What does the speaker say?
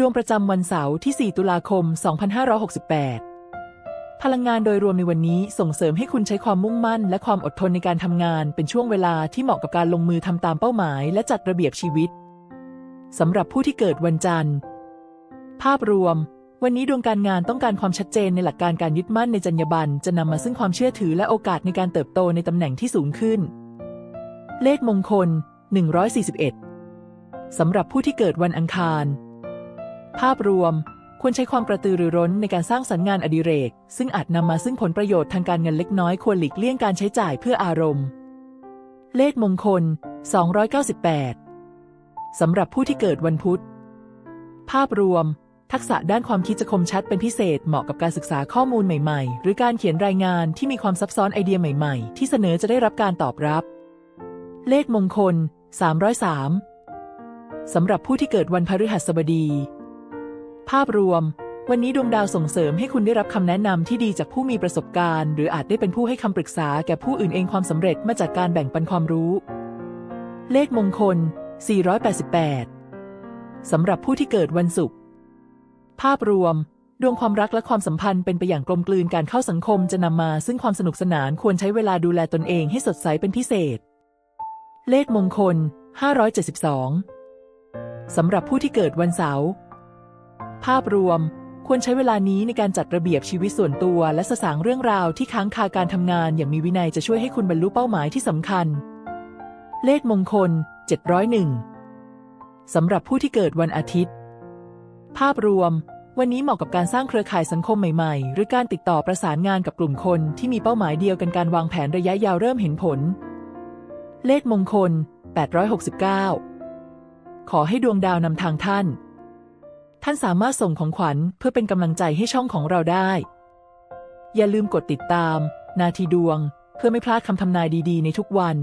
ดวงประจำวันเสาร์ที่ 4 ตุลาคม 2568 พลังงานโดยรวมในวันนี้ส่งเสริมให้คุณใช้ความมุ่งมั่น และความอดทนในการทำงาน เป็นช่วงเวลาที่เหมาะกับการลงมือทำตามเป้าหมาย และจัดระเบียบชีวิตสำหรับผู้ที่เกิดวันจันทร์ ภาพรวม วันนี้ดวงการงานต้องการความชัดเจนในหลักการการยึดมั่นในจรรยาบรรณจะนำมาซึ่งความเชื่อถือและโอกาสในการเติบโตในตำแหน่งที่สูงขึ้น เลขมงคล 141สำหรับผู้ที่เกิดวันอังคาร ภาพรวม ควรใช้ความกระตือรือร้นในการสร้างสรรค์งานอดิเรก ซึ่งอาจนำมาซึ่งผลประโยชน์ทางการเงินเล็กน้อยควรหลีกเลี่ยงการใช้จ่ายเพื่ออารมณ์ เลขมงคล 298 สำหรับผู้ที่เกิดวันพุธ ภาพรวม ทักษะด้านความคิดจะคมชัดเป็นพิเศษเหมาะกับการศึกษาข้อมูลใหม่ๆ หรือการเขียนรายงานที่มีความซับซ้อนไอเดียใหม่ๆ ที่เสนอจะได้รับการตอบรับ เลขมงคล 303สำหรับผู้ที่เกิดวันพฤหัสบดี ภาพรวม วันนี้ดวงดาวส่งเสริมให้คุณได้รับคำแนะนำที่ดีจากผู้มีประสบการณ์ หรืออาจได้เป็นผู้ให้คำปรึกษาแก่ผู้อื่นเองความสำเร็จมาจากการแบ่งปันความรู้ เลขมงคล 488 สำหรับผู้ที่เกิดวันศุกร์ ภาพรวม ดวงความรักและความสัมพันธ์เป็นไปอย่างกลมกลืนการเข้าสังคมจะนำมาซึ่งความสนุกสนานควรใช้เวลาดูแลตนเองให้สดใสเป็นพิเศษ เลขมงคล 572 สำหรับผู้ที่เกิดวันเสาร์ ภาพรวม ควรใช้เวลานี้ในการจัดระเบียบชีวิตส่วนตัว และสสางเรื่องราวที่ค้างคาการทำงานอย่างมีวินัยจะช่วยให้คุณบรรลุเป้าหมายที่สำคัญ เลขมงคล 701สำหรับผู้ที่เกิดวันอาทิตย์ ภาพรวม วันนี้เหมาะกับการสร้างเครือข่ายสังคมใหม่ๆ หรือการติดต่อประสานงานกับกลุ่มคนที่มีเป้าหมายเดียวกันการวางแผนระยะยาวเริ่มเห็นผล เลขมงคล 869 ขอให้ดวงดาวนำทางท่าน ท่านสามารถส่งของขวัญเพื่อเป็นกำลังใจให้ช่องของเราได้ อย่าลืมกดติดตาม นาทีดวง เพื่อไม่พลาดคำทำนายดีๆ ในทุกวัน